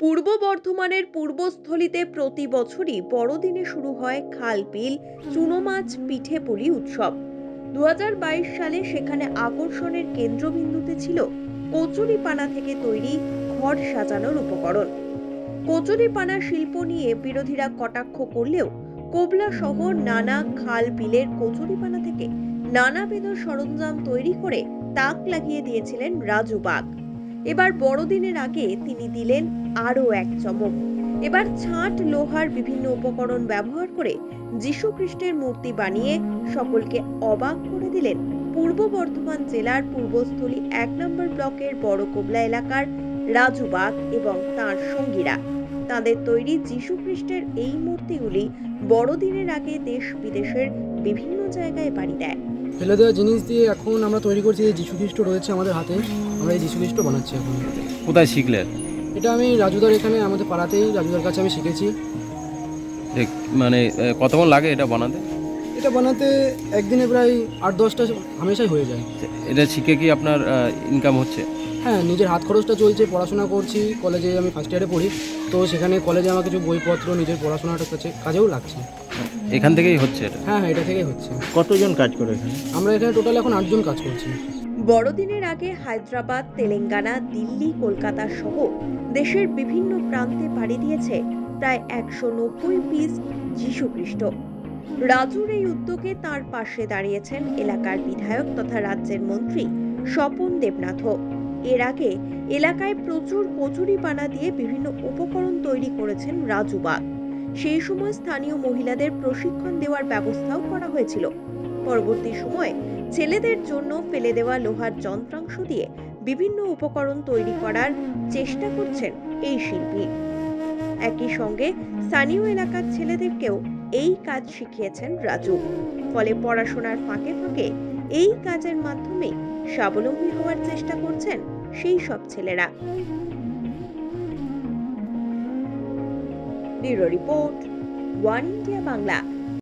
পূর্ব বর্ধমানের পূর্বস্থলীতে প্রতি বছরই বড়দিনে শুরু হয় খালবিল চুনো মাছ, পিঠে পুলি উৎসব। দু হাজার বাইশ সালে সেখানে আকর্ষণের কেন্দ্রবিন্দুতে ছিল কচুরিপানা থেকে তৈরি ঘর সাজানোর উপকরণ। কচুরিপানা শিল্প নিয়ে বিরোধীরা কটাক্ষ করলেও কোবলা সহ নানা খাল বিলের কচুরিপানা থেকে নানাবিধ সরঞ্জাম তৈরি করে তাক লাগিয়ে দিয়েছিলেন রাজু বাগ। এবার বড়দিনের আগে তিনি দিলেন আরও এক চমক। এবার ছাঁট, লোহার বিভিন্ন উপকরণ ব্যবহার করে যীশু খ্রিস্টের মূর্তি বানিয়ে সকলকে অবাক করে দিলেন পূর্ব বর্ধমান জেলার পূর্বস্থলী এক নম্বর ব্লকের বড় কোবলা এলাকার রাজু বাগ এবং তার সঙ্গীরা। তাদের তৈরি যীশু খ্রিস্টের এই মূর্তিগুলি বড়দিনের আগে দেশ বিদেশের বিভিন্ন জায়গায় পাড়ি দেয়। ফেলে দেওয়া জিনিস দিয়ে এখন আমরা তৈরি করছি যে যীশু খ্রিস্ট রয়েছে আমাদের হাতে আমরা এই যীশু খ্রিস্ট বানাচ্ছি এখন। কোথায় শিখলেন এটা আমি রাজুদার এখানে আমাদের পাড়াতেই রাজুদার কাছে আমি শিখেছি। মানে কতক্ষণ লাগে এটা বানাতে? এটা বানাতে একদিনে প্রায় আট দশটা হামেশাই হয়ে যায়। এটা শিখে কি আপনার ইনকাম হচ্ছে? হ্যাঁ নিজের হাত খরচটা চলছে পড়াশোনা করছি কলেজে আমি ফার্স্ট ইয়ারে পড়ি তো সেখানে কলেজে আমার কিছু বইপত্র নিজের পড়াশোনাটা কাছে কাজেও লাগছে। এখান থেকেই হচ্ছে এটা? হ্যাঁ হ্যাঁ এটা থেকেই হচ্ছে। কতজন কাজ করে এখানে? আমরা এখানে টোটাল এখন আটজন কাজ করছি। বড়দিনের আগে হায়দ্রাবাদ তেলেঙ্গানা দিল্লি কলকাতা সহ দেশের বিভিন্ন প্রান্তে পাড়ি দিয়েছে প্রায় একশো নব্বই পিস যীশুখ্রিস্ট রাজুর এই উদ্যোগে তার পাশে দাঁড়িয়েছেন এলাকার বিধায়ক তথা রাজ্যের মন্ত্রী স্বপন দেবনাথ এর আগে এলাকায় প্রচুর কচুরি পানা দিয়ে বিভিন্ন উপকরণ তৈরি করেছেন রাজু বাগ। সেই সময় স্থানীয় মহিলাদের প্রশিক্ষণ দেওয়ার ব্যবস্থাও করা হয়েছিল। পরবর্তী সময়ে ছেলেদের জন্য ফেলে দেওয়া লোহার যন্ত্রাংশ দিয়ে বিভিন্ন উপকরণ তৈরি করার চেষ্টা করছেন এই শিল্পী। একই সঙ্গে স্থানীয় এলাকার ছেলেদেরকেও এই কাজ শিখিয়েছেন রাজু। ফলে পড়াশোনার ফাঁকে ফাঁকে এই কাজের মাধ্যমে স্বাবলম্বী হওয়ার চেষ্টা করছেন সেই সব ছেলেরা। Bureau report one India Bangla.